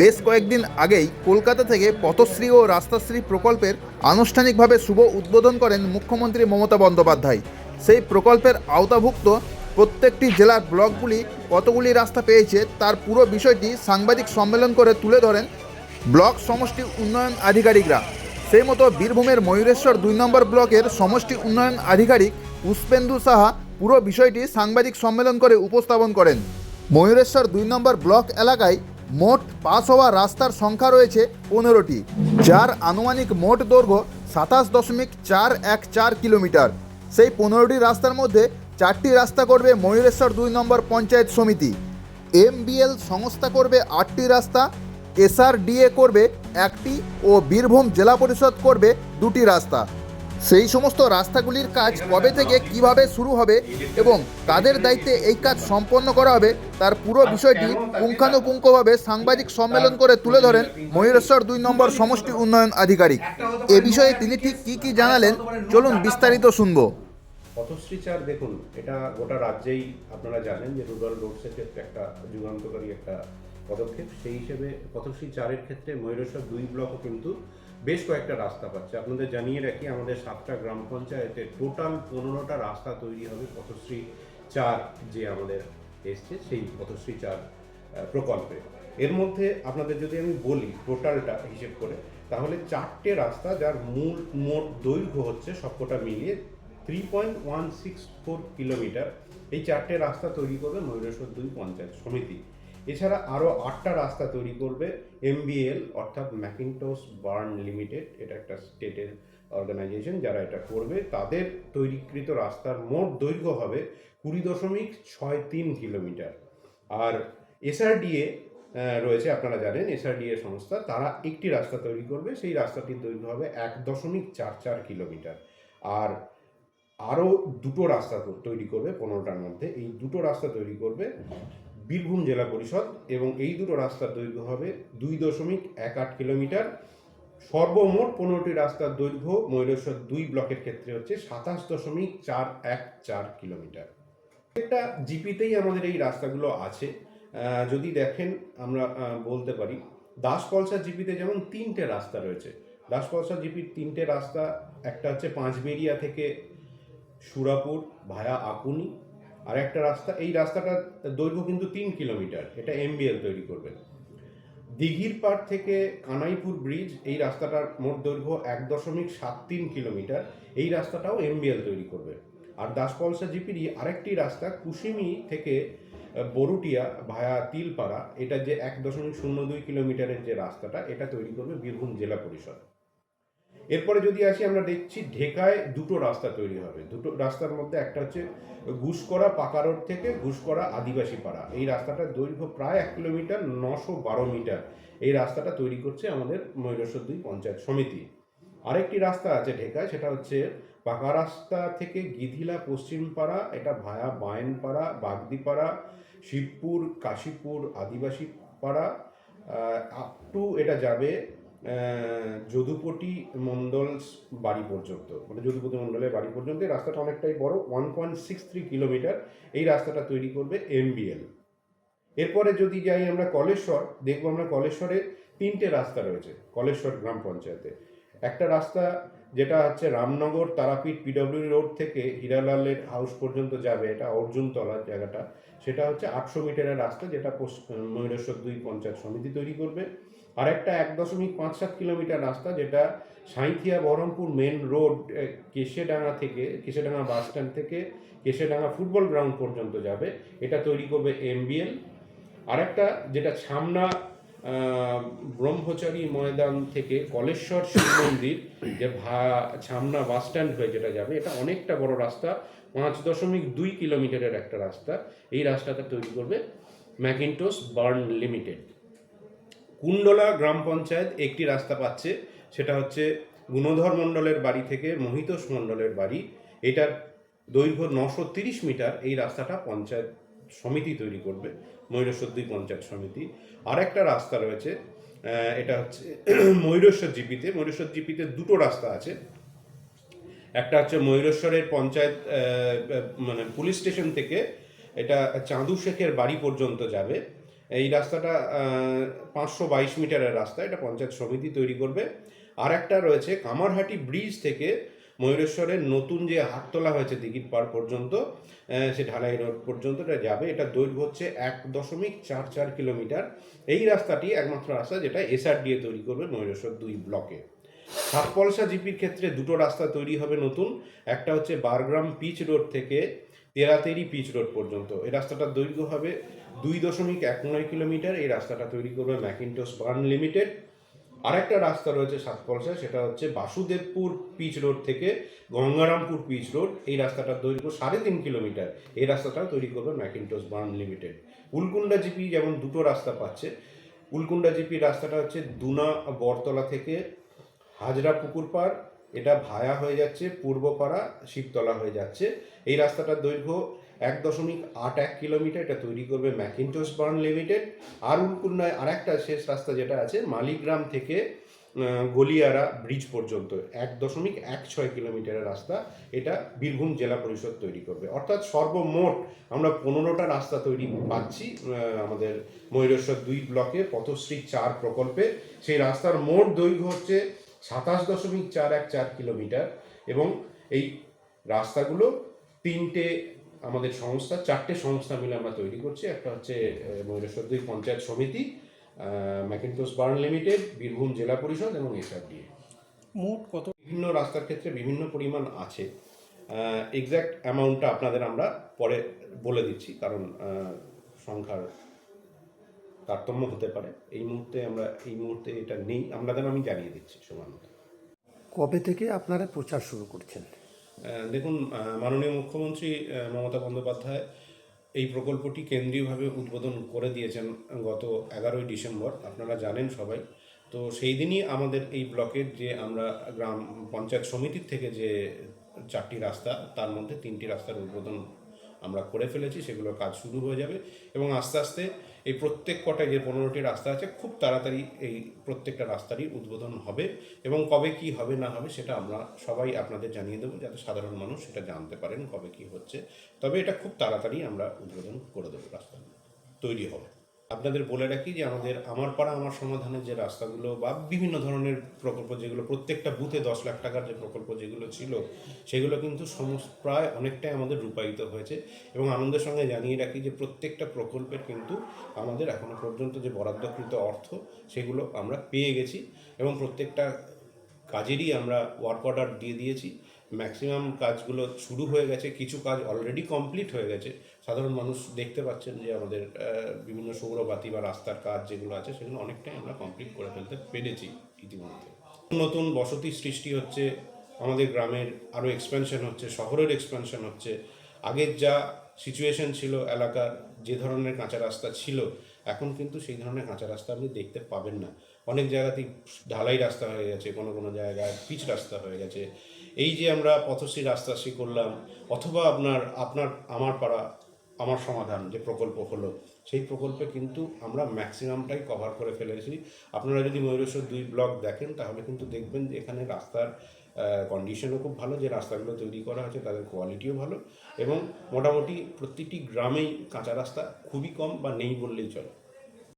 বেশ কয়েকদিন আগেই কলকাতা থেকে পথশ্রী ও রাস্তাশ্রী প্রকল্পের আনুষ্ঠানিকভাবে শুভ উদ্বোধন করেন মুখ্যমন্ত্রী মমতা বন্দ্যোপাধ্যায়। সেই প্রকল্পের আওতাভুক্ত প্রত্যেকটি জেলার ব্লকগুলি কতগুলি রাস্তা পেয়েছে তার পুরো বিষয়টি সাংবাদিক সম্মেলন করে তুলে ধরেন ব্লক সমষ্টি উন্নয়ন আধিকারিকরা। সেই মতো বীরভূমের ময়ূরেশ্বর দুই নম্বর ব্লকের সমষ্টি উন্নয়ন আধিকারিক পুষ্পেন্দু সাহা পুরো বিষয়টি সাংবাদিক সম্মেলন করে উপস্থাপন করেন। ময়ূরেশ্বর দুই নম্বর ব্লক এলাকায় মোট পাস হওয়া রাস্তার সংখ্যা রয়েছে পনেরোটি, যার আনুমানিক মোট দৈর্ঘ্য সাতাশ দশমিক চার এক চার কিলোমিটার। সেই পনেরোটি রাস্তার মধ্যে চারটি রাস্তা করবে ময়ূরেশ্বর দুই নম্বর পঞ্চায়েত সমিতি। এমবিএল সংস্থা করবে আটটি রাস্তা, এসআরডিএ করবে একটি ও বীরভূম জেলা পরিষদ করবে দুটি রাস্তা। সেই সমস্ত রাস্তাগুলির কাজ কবে থেকে কীভাবে শুরু হবে এবং কাদের দায়িত্বে এই কাজ সম্পন্ন করা হবে, তার পুরো বিষয়টি পুঙ্খানুপুঙ্খভাবে সাংবাদিক সম্মেলন করে তুলে ধরেন ময়ূরেশ্বর দুই নম্বর সমষ্টি উন্নয়ন আধিকারিক। এ বিষয়ে তিনি ঠিক কী কী জানালেন, চলুন বিস্তারিত শুনব। পথশ্রী চার দেখুন, এটা গোটা রাজ্যেই আপনারা জানেন যে রুরাল রোডসের ক্ষেত্রে একটা যুগান্তকারী একটা পদক্ষেপ। সেই হিসেবে পথশ্রী চারের ক্ষেত্রে ময়ূরেশ্বর দুই ব্লকও কিন্তু বেশ কয়েকটা রাস্তা পাচ্ছে। আপনাদের জানিয়ে রাখি, আমাদের সাতটা গ্রাম পঞ্চায়েতে টোটাল পনেরোটা রাস্তা তৈরি হবে পথশ্রী চার যে আমাদের এসছে, সেই পথশ্রী চার প্রকল্পে। এর মধ্যে আপনাদের যদি আমি বলি টোটালটা হিসেব করে, তাহলে চারটে রাস্তা যার মূল, মোট দৈর্ঘ্য হচ্ছে সবকটা মিলিয়ে three point one six four kilometre এই চারটে রাস্তা তৈরি করবে ময়ূরেশ্বর দুই পঞ্চায়েত সমিতি। এছাড়া আরও আটটা রাস্তা তৈরি করবে এমবিএল অর্থাৎ ম্যাকিনটোস বার্ন লিমিটেড এটা একটা স্টেটের অর্গানাইজেশন যারা এটা করবে, তাদের তৈরিকৃত রাস্তার মোট দৈর্ঘ্য হবে কুড়ি দশমিক ছয় তিন কিলোমিটার। আর এসআরডিএ রয়েছে, আপনারা জানেন এসআরডিএ সংস্থা, তারা একটি রাস্তা তৈরি করবে, সেই রাস্তাটির দৈর্ঘ্য হবে এক দশমিক চার চার কিলোমিটার। আর আরও দুটো রাস্তা তৈরি করবে পনেরোটার মধ্যে, এই দুটো রাস্তা তৈরি করবে বীরভূম জেলা পরিষদ এবং এই দুটো রাস্তার দৈর্ঘ্য হবে দুই দশমিক এক আট কিলোমিটার। সর্বমোট পনেরোটি রাস্তার দৈর্ঘ্য ময়ূরেশ্বর দুই ব্লকের ক্ষেত্রে হচ্ছে সাতাশ দশমিক চার এক চার কিলোমিটার। একটা জিপিতেই আমাদের এই রাস্তাগুলো আছে। যদি দেখেন, আমরা বলতে পারি, দাস দাসপলসা জিপিতে যেমন তিনটে রাস্তা রয়েছে। দাস দাসপলসা জিপির তিনটে রাস্তা, একটা হচ্ছে পাঁচবেরিয়া থেকে সুরাপুর ভায়া আকুনি আর একটা রাস্তা, এই রাস্তাটার দৈর্ঘ্য কিন্তু তিন কিলোমিটার, এটা এমবিএল তৈরি করবে। দিঘির পাড় থেকে কানাইপুর ব্রিজ, এই রাস্তাটার মোট দৈর্ঘ্য এক দশমিক সাত তিন কিলোমিটার, এই রাস্তাটাও এমবিএল তৈরি করবে। আর দাসপলসা জিপিরই আরেকটি রাস্তা কুসিমি থেকে বরুটিয়া ভায়া তিলপাড়া, এটা যে এক দশমিক শূন্য দুই কিলোমিটারের যে রাস্তাটা, এটা তৈরি করবে বীরভূম জেলা পরিষদ। এরপরে যদি আসি, আমরা দেখছি ঢেকায় দুটো রাস্তা তৈরি হবে। দুটো রাস্তার মধ্যে একটা হচ্ছে ঘুষকরা পাকা রোড থেকে ঘুষকরা আদিবাসী পাড়া। এই রাস্তাটার দৈর্ঘ্য প্রায় এক কিলোমিটার, নশো বারো মিটার। এই রাস্তাটা তৈরি করছে আমাদের ময়ূরেশ্বর দুই পঞ্চায়েত সমিতি। আরেকটি রাস্তা আছে ঢেকায়, সেটা হচ্ছে পাকা রাস্তা থেকে গিধিলা পশ্চিমপাড়া এটা ভায়া বায়নপাড়া বাগদিপাড়া শিবপুর, কাশীপুর আদিবাসী পাড়া আপ টু এটা যাবে যদুপটি মণ্ডল বাড়ি পর্যন্ত। মানে যদুপতি মণ্ডলের বাড়ি পর্যন্ত। এই রাস্তাটা অনেকটাই বড় one point six three kilometre এই রাস্তাটা তৈরি করবে এমবিএল এরপরে যদি যাই আমরা কলেশ্বর, দেখব আমরা কলেশ্বরে তিনটে রাস্তা রয়েছে, কলেশ্বর গ্রাম পঞ্চায়েতে। একটা রাস্তা যেটা হচ্ছে রামনগর, তারাপীঠ পিডব্লিউ রোড থেকে হীরালালের হাউস পর্যন্ত যাবে, এটা অর্জুনতলার জায়গাটা। সেটা হচ্ছে আটশো মিটারের রাস্তা, যেটা ময়ূরেশ্বর দুই পঞ্চায়েত সমিতি তৈরি করবে। আর একটা এক দশমিক পাঁচ সাত কিলোমিটার রাস্তা যেটা সাঁইথিয়া বহরমপুর মেন রোড কেশেডাঙ্গা থেকে, কেশেডাঙ্গা বাস স্ট্যান্ড থেকে কেশেডাঙ্গা ফুটবল গ্রাউন্ড পর্যন্ত যাবে। এটা তৈরি করবে এমবিএল আরেকটা যেটা ছামনা ব্রহ্মচারী ময়দান থেকে কলেশ্বর শিব মন্দির, যে ভা, ছামনা বাস স্ট্যান্ড হয়ে যেটা যাবে, এটা অনেকটা বড় রাস্তা, পাঁচ দশমিক দুই কিলোমিটারের একটা রাস্তা। এই রাস্তাটা তৈরি করবে ম্যাকিনটোস বার্ন লিমিটেড। কুণ্ডলা গ্রাম পঞ্চায়েত একটি রাস্তা পাচ্ছে। সেটা হচ্ছে গুণধর মণ্ডলের বাড়ি থেকে মহিতোষ মণ্ডলের বাড়ি। এটার দৈর্ঘ্য নশো তিরিশ মিটার। এই রাস্তাটা পঞ্চায়েত সমিতি তৈরি করবে ময়ূরেশ্বর দুই পঞ্চায়েত সমিতি। আরেকটা রাস্তা রয়েছে এটা হচ্ছে ময়ূরেশ্বর জিপিতে। ময়ূরেশ্বর জিপিতে দুটো রাস্তা আছে। একটা হচ্ছে ময়ূরেশ্বরের পঞ্চায়েত মানে পুলিশ স্টেশন থেকে এটা চাঁদু শেখের বাড়ি পর্যন্ত যাবে। এই রাস্তাটা পাঁচশো বাইশ মিটারের রাস্তা, এটা পঞ্চায়েত সমিতি তৈরি করবে। আর একটা রয়েছে কামারহাটি ব্রিজ থেকে ময়ূরেশ্বরের নতুন যে হাটতলা হয়েছে দিঘির পাড় পর্যন্ত সে ঢালাই রোড পর্যন্ত এটা যাবে। এটা দৈর্ঘ্য হচ্ছে এক দশমিক চার চার কিলোমিটার। এই রাস্তাটি একমাত্র রাস্তা যেটা এসআর দিয়ে তৈরি করবে ময়ূরেশ্বর দুই ব্লকে। সাতপলসা জিপির ক্ষেত্রে দুটো রাস্তা তৈরি হবে নতুন। একটা হচ্ছে বারগ্রাম পিচ রোড থেকে তেরাতেরি পিচ রোড পর্যন্ত। এই রাস্তাটার দৈর্ঘ্য হবে দুই দশমিক এক নয় কিলোমিটার। এই রাস্তাটা তৈরি করবে ম্যাকিনটোস বার্ন লিমিটেড। আরেকটা রাস্তা রয়েছে সাতপলসা সেটা হচ্ছে বাসুদেবপুর পিচ রোড থেকে গঙ্গারামপুর পিচ রোড। এই রাস্তাটার দৈর্ঘ্য সাড়ে তিন কিলোমিটার। এই রাস্তাটাও তৈরি করবে Mackintosh Burn limited. Ulkunda GP যেমন দুটো রাস্তা পাচ্ছে, উলকুন্ডা জিপি রাস্তাটা হচ্ছে দুনা বরতলা থেকে হাজরা পুকুর পাড় এটা ভায়া হয়ে যাচ্ছে পূর্বপাড়া শিবতলা হয়ে যাচ্ছে। এই রাস্তাটার দৈর্ঘ্য এক দশমিক আট এক কিলোমিটার, এটা তৈরি করবে ম্যাকিনটোস বার্ন লিমিটেড। আর উলকুন্ডায় আরেকটা শেষ রাস্তা যেটা আছে, মালিগ্রাম থেকে গলিয়ারা ব্রিজ পর্যন্ত, এক দশমিক এক ছয় কিলোমিটারের রাস্তা। এটা বীরভূম জেলা পরিষদ তৈরি করবে। অর্থাৎ সর্বমোট আমরা পনেরোটা রাস্তা তৈরি পাচ্ছি আমাদের ময়ূরেশ্বর দুই ব্লকে পথশ্রী চার প্রকল্পে। সেই রাস্তার মোট দৈর্ঘ্য হচ্ছে সাতাশ দশমিক চার এক চার কিলোমিটার এবং এই রাস্তাগুলো তিনটে আমাদের সংস্থা চারটে সংস্থা মিলে আমরা তৈরি করছি। একটা হচ্ছে আহ, ময়ূরেশ্বর দুই পঞ্চায়েত সমিতি ম্যাকিনটোস বার্ন লিমিটেড বীরভূম জেলা পরিষদ এবং এসআরডিএ মোট কত? বিভিন্ন রাস্তার ক্ষেত্রে বিভিন্ন পরিমাণ আছে। এক্স্যাক্ট অ্যামাউন্টটা আপনাদের আমরা পরে বলে দিচ্ছি কারণ সংখ্যার তারতম্য হতে পারে। এই মুহূর্তে আমরা এই মুহূর্তে এটা নেই। আপনাদের আমি জানিয়ে দিচ্ছি সমান মতো। কবে থেকে আপনারা প্রচার শুরু করছেন? দেখুন মাননীয় মুখ্যমন্ত্রী মমতা বন্দ্যোপাধ্যায় এই প্রকল্পটি কেন্দ্রীয়ভাবে উদ্বোধন করে দিয়েছেন গত এগারোই ডিসেম্বর। আপনারা জানেন সবাই। তো সেই দিনই আমাদের এই ব্লকের যে আমরা গ্রাম পঞ্চায়েত সমিতির থেকে যে চারটি রাস্তা তার মধ্যে তিনটি রাস্তার উদ্বোধন আমরা করে ফেলেছি, সেগুলোর কাজ শুরু হয়ে যাবে এবং আস্তে আস্তে এই প্রত্যেক কটা যে পনেরোটি রাস্তা আছে, খুব তাড়াতাড়ি এই প্রত্যেকটা রাস্তারই উদ্বোধন হবে এবং কবে কি হবে না হবে সেটা আমরা সবাই আপনাদের জানিয়ে দেবো যাতে সাধারণ মানুষ সেটা জানতে পারেন কবে কি হচ্ছে। তবে এটা খুব তাড়াতাড়ি আমরা উদ্বোধন করে দেবো রাস্তা তৈরি হবে। আপনাদের বলে রাখি যে আমাদের, আমার পাড়া, আমার সমাধানের যে রাস্তাগুলো বা বিভিন্ন ধরনের প্রকল্প যেগুলো, প্রত্যেকটা বুথে দশ লাখ টাকার যে প্রকল্প যেগুলো ছিল, সেগুলো কিন্তু প্রায় অনেকটাই আমাদের রূপায়িত হয়েছে এবং আনন্দের সঙ্গে জানিয়ে রাখি যে প্রত্যেকটা প্রকল্পের কিন্তু আমাদের এখনও পর্যন্ত যে বরাদ্দকৃত অর্থ, সেগুলো আমরা পেয়ে গেছি এবং প্রত্যেকটা কাজেরই আমরা ওয়ার্ক অর্ডার দিয়ে দিয়েছি। ম্যাক্সিমাম কাজগুলো শুরু হয়ে গেছে, কিছু কাজ অলরেডি কমপ্লিট হয়ে গেছে। সাধারণ মানুষ দেখতে পাচ্ছেন যে আমাদের বিভিন্ন সৌরবাতি বা রাস্তার কাজ যেগুলো আছে, সেগুলো অনেকটাই আমরা কমপ্লিট করে ফেলতে পেরেছি ইতিমধ্যে। নতুন বসতি সৃষ্টি হচ্ছে, আমাদের গ্রামের আরও এক্সপেনশন হচ্ছে, শহরের এক্সপেনশন হচ্ছে। আগের যা সিচুয়েশন ছিল, এলাকার যে ধরনের কাঁচা রাস্তা ছিল, এখন কিন্তু সেই ধরনের কাঁচা রাস্তা আপনি দেখতে পাবেন না। অনেক জায়গাতেই ঢালাই রাস্তা হয়ে গেছে, কোনো কোনো জায়গায় পিচ রাস্তা হয়ে গেছে। এই যে আমরা পথশ্রী রাস্তাশ্রী করলাম, অথবা আপনার আপনার, আমার পাড়া, আমার সমাধান যে প্রকল্প হলো, সেই প্রকল্পে কিন্তু আমরা ম্যাক্সিমামটাই কভার করে ফেলেছি। আপনারা যদি ময়ূরেশ্বর দুই ব্লক দেখেন, তাহলে কিন্তু দেখবেন যে এখানে রাস্তার কন্ডিশনও খুব ভালো, যে রাস্তাগুলো তৈরি করা হয়েছে তাদের কোয়ালিটিও ভালো, এবং মোটামুটি প্রতিটি গ্রামেই কাঁচা রাস্তা খুবই কম বা নেই বললেই চলে।